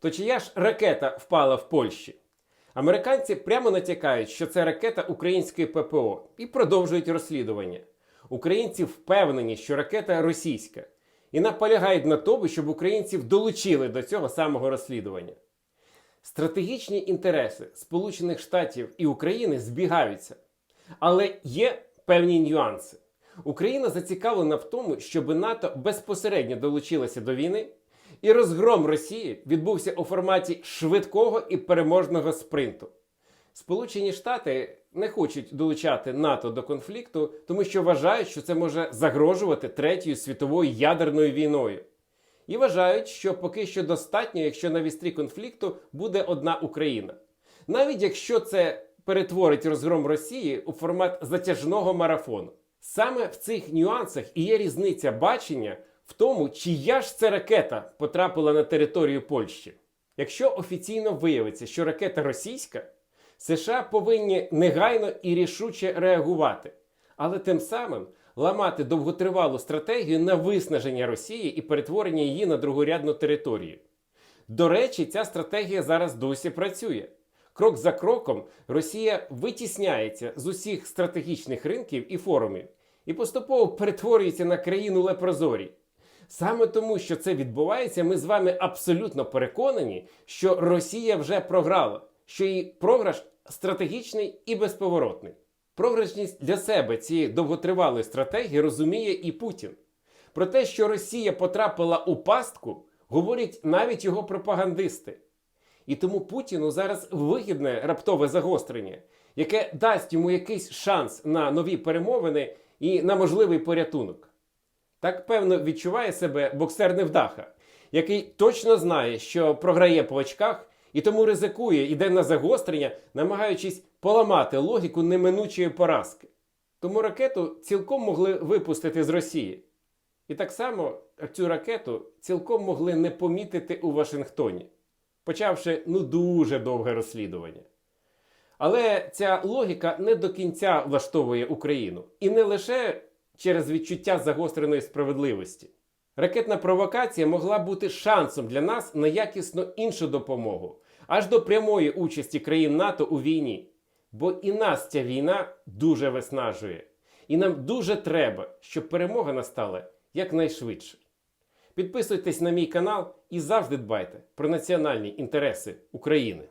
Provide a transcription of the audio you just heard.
То чия ж ракета впала в Польщі? Американці прямо натякають, що це ракета української ППО і продовжують розслідування. Українці впевнені, що ракета російська, і наполягають на тому, щоб українців долучили до цього самого розслідування. Стратегічні інтереси Сполучених Штатів і України збігаються, але є певні нюанси. Україна зацікавлена в тому, щоб НАТО безпосередньо долучилося до війни, і розгром Росії відбувся у форматі швидкого і переможного спринту. Сполучені Штати не хочуть долучати НАТО до конфлікту, тому що вважають, що це може загрожувати третьою світовою ядерною війною. І вважають, що поки що достатньо, якщо на вістрі конфлікту буде одна Україна. Навіть якщо це перетворить розгром Росії у формат затяжного марафону. Саме в цих нюансах і є різниця бачення в тому, чия ж це ракета потрапила на територію Польщі. Якщо офіційно виявиться, що ракета російська, США повинні негайно і рішуче реагувати, але тим самим ламати довготривалу стратегію на виснаження Росії і перетворення її на другорядну територію. До речі, ця стратегія зараз досі працює. Крок за кроком Росія витісняється з усіх стратегічних ринків і форумів і поступово перетворюється на країну лепрозорій. Саме тому, що це відбувається, ми з вами абсолютно переконані, що Росія вже програла, що її програш стратегічний і безповоротний. Програшність для себе цієї довготривалої стратегії розуміє і Путін. Про те, що Росія потрапила у пастку, говорять навіть його пропагандисти. І тому Путіну зараз вигідне раптове загострення, яке дасть йому якийсь шанс на нові перемовини і на можливий порятунок. Так певно відчуває себе боксер невдаха, який точно знає, що програє по очках, і тому ризикує, іде на загострення, намагаючись поламати логіку неминучої поразки. Тому ракету цілком могли випустити з Росії. І так само цю ракету цілком могли не помітити у Вашингтоні, почавши ну дуже довге розслідування. Але ця логіка не до кінця влаштовує Україну. І не лише через відчуття загостреної справедливості. Ракетна провокація могла бути шансом для нас на якісно іншу допомогу, аж до прямої участі країн НАТО у війні. Бо і нас ця війна дуже виснажує. І нам дуже треба, щоб перемога настала якнайшвидше. Підписуйтесь на мій канал і завжди дбайте про національні інтереси України.